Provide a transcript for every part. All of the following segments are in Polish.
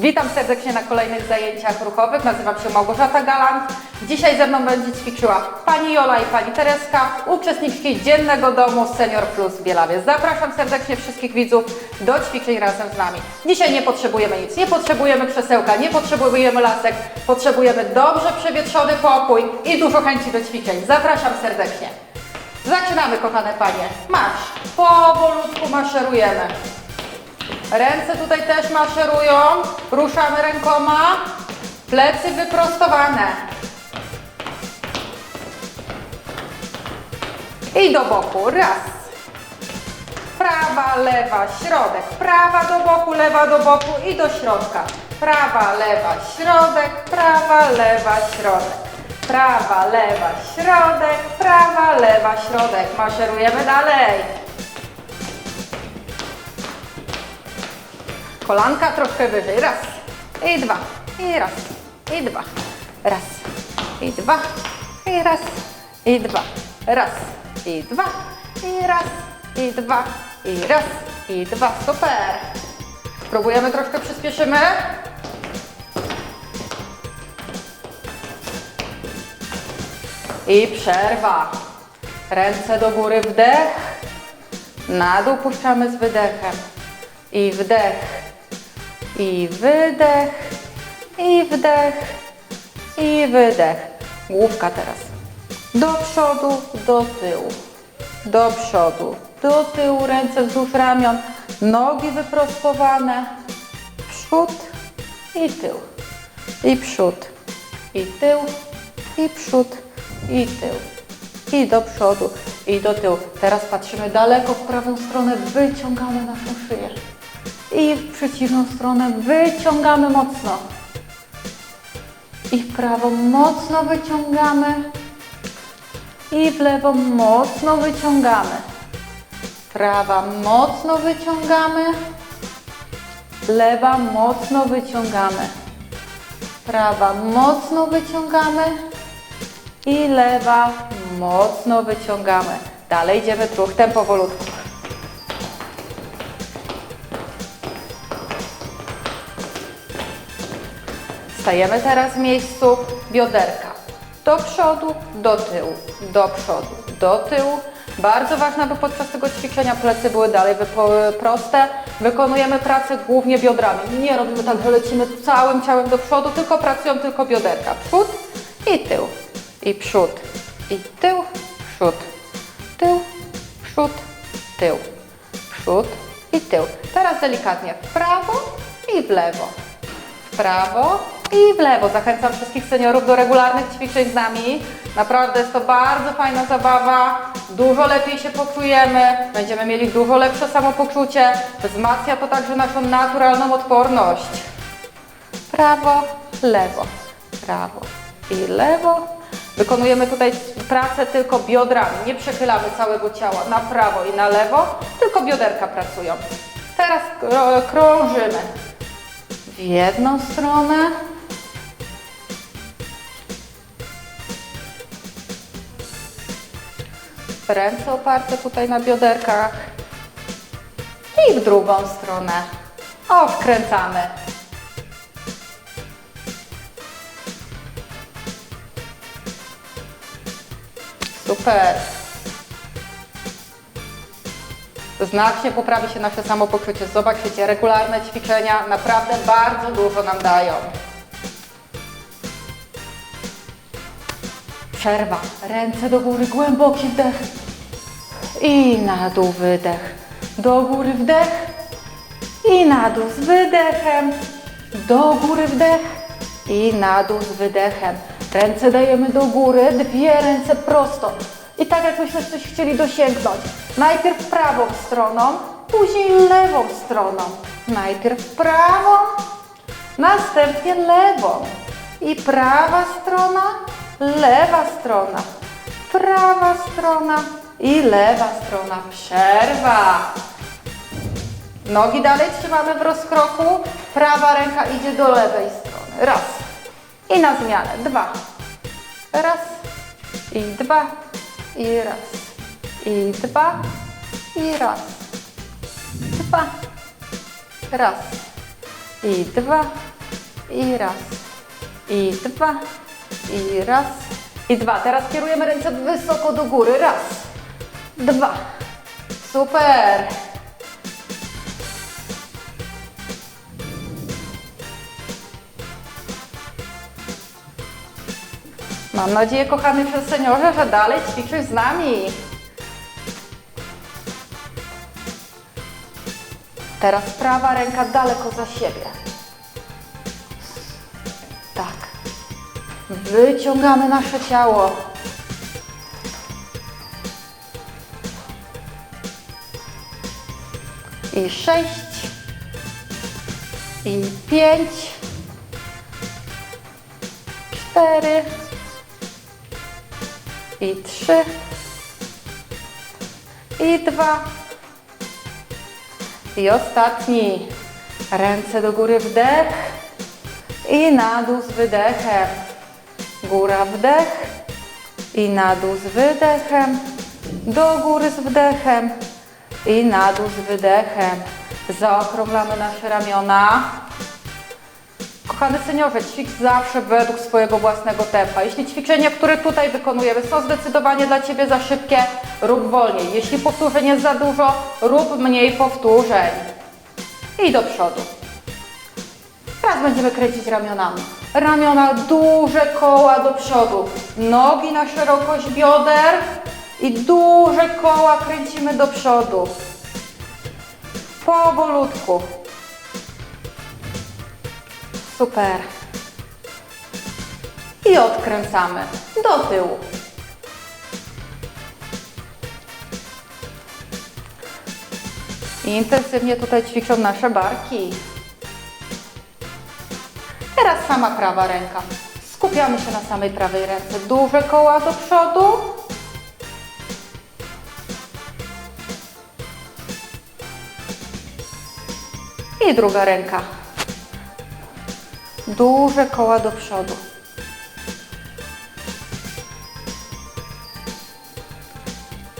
Witam serdecznie na kolejnych zajęciach ruchowych. Nazywam się Małgorzata Galant. Dzisiaj ze mną będzie ćwiczyła Pani Jola i Pani Tereska, uczestniczki Dziennego Domu Senior Plus w Bielawie. Zapraszam serdecznie wszystkich widzów do ćwiczeń razem z nami. Dzisiaj nie potrzebujemy nic, nie potrzebujemy krzesełka, nie potrzebujemy lasek, potrzebujemy dobrze przewietrzony pokój i dużo chęci do ćwiczeń. Zapraszam serdecznie. Zaczynamy, kochane Panie. Marsz. Powolutku maszerujemy. Ręce tutaj też maszerują. Ruszamy rękoma. Plecy wyprostowane. I do boku. Raz. Prawa, lewa, środek. Prawa do boku, lewa do boku i do środka. Prawa, lewa, środek. Prawa, lewa, środek. Prawa, lewa, środek. Prawa, lewa, środek. Maszerujemy dalej. Kolanka troszkę wyżej. Raz. I dwa. I raz. I dwa. Raz. I dwa. I raz. I dwa. Raz. I dwa. I raz. I dwa. I raz. I dwa. Super. Spróbujemy troszkę przyspieszymy. I przerwa. Ręce do góry, wdech. Na dół puszczamy z wydechem. I wdech. I wydech. I wdech. I wydech. Główka teraz. Do przodu, do tyłu. Do przodu, do tyłu, ręce wzdłuż ramion. Nogi wyprostowane. Przód i tył. I przód. I tył. I przód. I tył. I do przodu. I do tyłu. Teraz patrzymy daleko w prawą stronę. Wyciągamy naszą szyję. I w przeciwną stronę wyciągamy mocno. I w prawo mocno wyciągamy. I w lewo mocno wyciągamy. Prawa mocno wyciągamy. Lewa mocno wyciągamy. Prawa mocno wyciągamy. I lewa mocno wyciągamy. Dalej idziemy truchtem powolutku. Stajemy teraz w miejscu bioderka. Do przodu, do tyłu, do przodu, do tyłu. Bardzo ważne, aby podczas tego ćwiczenia plecy były dalej proste. Wykonujemy pracę głównie biodrami. Nie robimy tak, że lecimy całym ciałem do przodu, tylko pracują tylko bioderka. Przód i tył. I przód. I tył, przód. Tył, przód, tył. Przód i tył. Teraz delikatnie w prawo i w lewo w prawo i w lewo. Zachęcam wszystkich seniorów do regularnych ćwiczeń z nami. Naprawdę jest to bardzo fajna zabawa. Dużo lepiej się poczujemy, będziemy mieli dużo lepsze samopoczucie. Wzmacnia to także naszą naturalną odporność. Prawo, lewo, prawo i lewo. Wykonujemy tutaj pracę tylko biodrami. Nie przechylamy całego ciała na prawo i na lewo, tylko bioderka pracują. Teraz krą- krążymy w jedną stronę. Ręce oparte tutaj na bioderkach. I w drugą stronę. O, wkręcamy. Super. Znacznie poprawi się nasze samopoczucie. Zobaczycie, regularne ćwiczenia naprawdę bardzo dużo nam dają. Przerwa. Ręce do góry, głęboki wdech. I na dół wydech. Do góry wdech. I na dół z wydechem. Do góry wdech. I na dół z wydechem. Ręce dajemy do góry, dwie ręce prosto. I tak jakbyśmy coś chcieli dosięgnąć. Najpierw prawą stroną, później lewą stroną. Najpierw prawą, następnie lewą. I prawa strona, lewa strona. Prawa strona i lewa strona. Przerwa. Nogi dalej trzymamy w rozkroku. Prawa ręka idzie do lewej strony. Raz. I na zmianę. Dwa. Raz. I dwa. I raz. I dwa. I raz. Dwa. Raz. i dwa, i raz, i dwa, i raz, i dwa. Teraz kierujemy ręce wysoko do góry. Raz, dwa. Super. Mam nadzieję, kochany seniorze, że dalej ćwiczysz z nami. Teraz prawa ręka daleko za siebie. Wyciągamy nasze ciało. I sześć. I pięć. Cztery. I trzy. I dwa. I ostatni. Ręce do góry wdech. I na dół z wydechem. Góra wdech. I na dół z wydechem. Do góry z wdechem. I na dół z wydechem. Zaokrąglamy nasze ramiona. Kochany seniorze, ćwicz zawsze według swojego własnego tempa. Jeśli ćwiczenia, które tutaj wykonujemy są zdecydowanie dla Ciebie za szybkie, rób wolniej. Jeśli powtórzeń jest za dużo, rób mniej powtórzeń. I do przodu. Teraz będziemy kręcić ramionami. Ramiona, duże koła do przodu. Nogi na szerokość bioder i duże koła kręcimy do przodu. Powolutku. Super. I odkręcamy do tyłu. Intensywnie tutaj ćwiczą nasze barki. Teraz sama prawa ręka. Skupiamy się na samej prawej ręce. Duże koła do przodu. I druga ręka. Duże koła do przodu.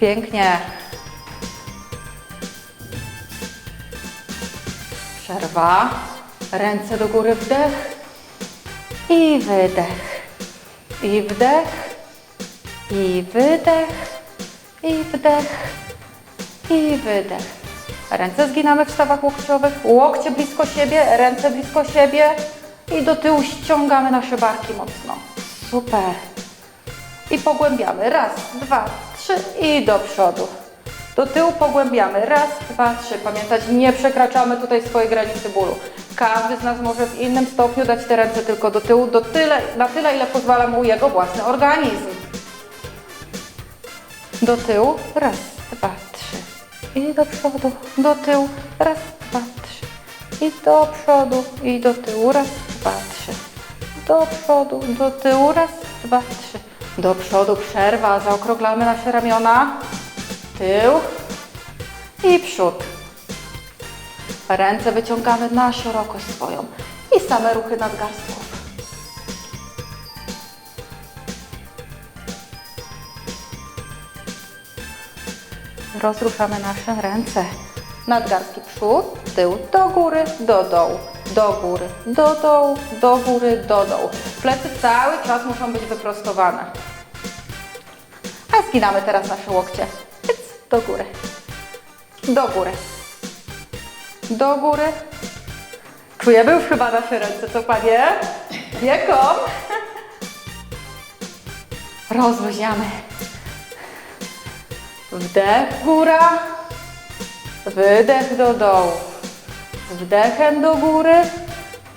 Pięknie. Przerwa. Ręce do góry, wdech i wydech. I wdech, i wydech, i wdech, i wydech. Ręce zginamy w stawach łokciowych, łokcie blisko siebie, ręce blisko siebie i do tyłu ściągamy nasze barki mocno. Super. I pogłębiamy. Raz, dwa, trzy i do przodu. Do tyłu pogłębiamy. Raz, dwa, trzy. Pamiętać, nie przekraczamy tutaj swojej granicy bólu. Każdy z nas może w innym stopniu dać te ręce tylko do tyłu, do tyle, na tyle, ile pozwala mu jego własny organizm. Do tyłu. Raz, dwa, trzy. I do przodu. Do tyłu. Raz, dwa, trzy. I do przodu. I do tyłu. Raz, dwa, trzy. Do przodu. Do tyłu. Raz, dwa, trzy. Do przodu. Przerwa. Zaokrąglamy nasze ramiona. Tył. I przód. Ręce wyciągamy na szerokość swoją. I same ruchy nadgarstków. Rozruszamy nasze ręce. Nadgarstki przód, tył, do góry, do dołu, do góry, do dołu, do góry, do dołu. Plecy cały czas muszą być wyprostowane. A zginamy teraz nasze łokcie. Do góry, do góry, do góry. Czujemy już chyba nasze ręce, co panie? Wieką. Rozluźniamy. Wdech, góra. Wydech do dołu. Z wdechem do góry.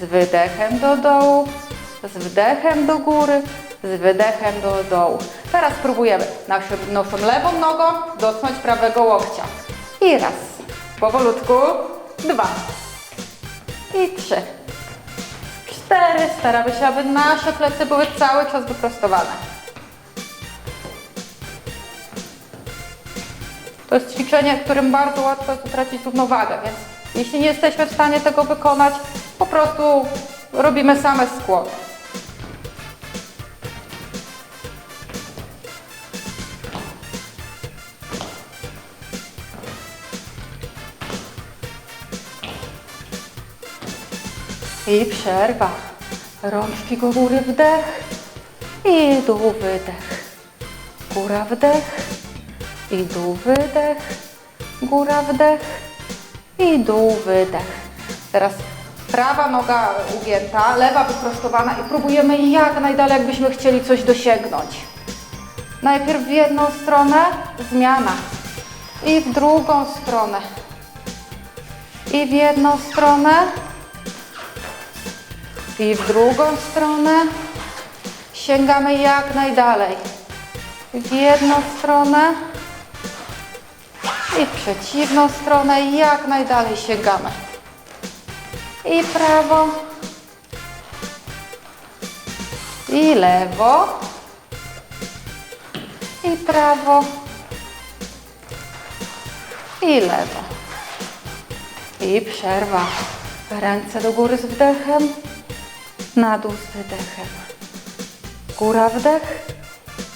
Z wydechem do dołu. Z wdechem do góry. Z wydechem do dołu. Teraz spróbujemy naszą lewą nogą dotknąć prawego łokcia. I raz. Powolutku. Dwa. I trzy. Cztery. Staramy się, aby nasze plecy były cały czas wyprostowane. To jest ćwiczenie, którym bardzo łatwo jest utracić równowagę, więc jeśli nie jesteśmy w stanie tego wykonać, po prostu robimy same skłony. I przerwa. Rączki do góry, wdech. I dół, wydech. Góra, wdech. I dół, wydech. Góra, wdech. I dół, wydech. Teraz prawa noga ugięta, lewa wyprostowana i próbujemy jak najdalej, jakbyśmy chcieli coś dosięgnąć. Najpierw w jedną stronę, zmiana. I w drugą stronę. I w jedną stronę. I w drugą stronę. Sięgamy jak najdalej. W jedną stronę. I w przeciwną stronę. Jak najdalej sięgamy. I prawo. I lewo. I prawo. I lewo. I przerwa. Ręce do góry z wdechem. Na dół z wydechem. Góra wdech.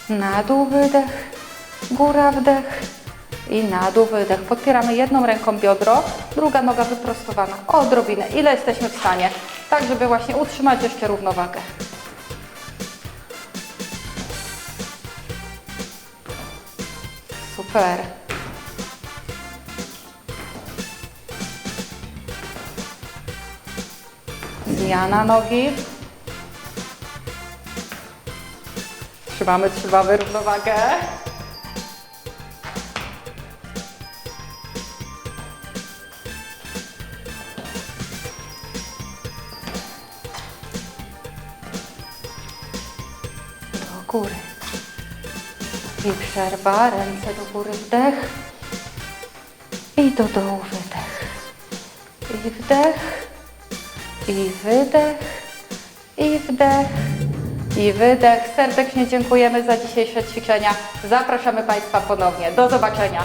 Na dół wydech. Góra wdech. I na dół wydech. Podpieramy jedną ręką biodro, druga noga wyprostowana. Odrobinę. Ile jesteśmy w stanie? Tak, żeby właśnie utrzymać jeszcze równowagę. Super. Zmiana nogi. Trzymamy, trzymamy równowagę. Do góry. I przerwa, ręce do góry, wdech. I do dołu, wydech. I wdech. I wydech. I wdech. I wydech. Serdecznie dziękujemy za dzisiejsze ćwiczenia. Zapraszamy Państwa ponownie. Do zobaczenia.